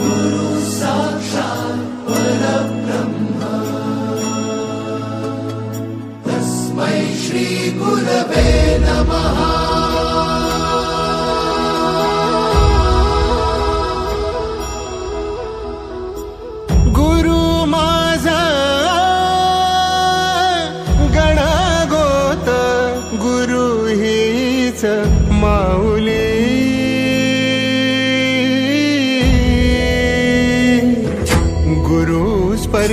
गुरु साक्षात् परब्रह्म तस्मै श्री श्रीगुरवे नमः गुरु माझा गणागोत गुरु हीच माऊली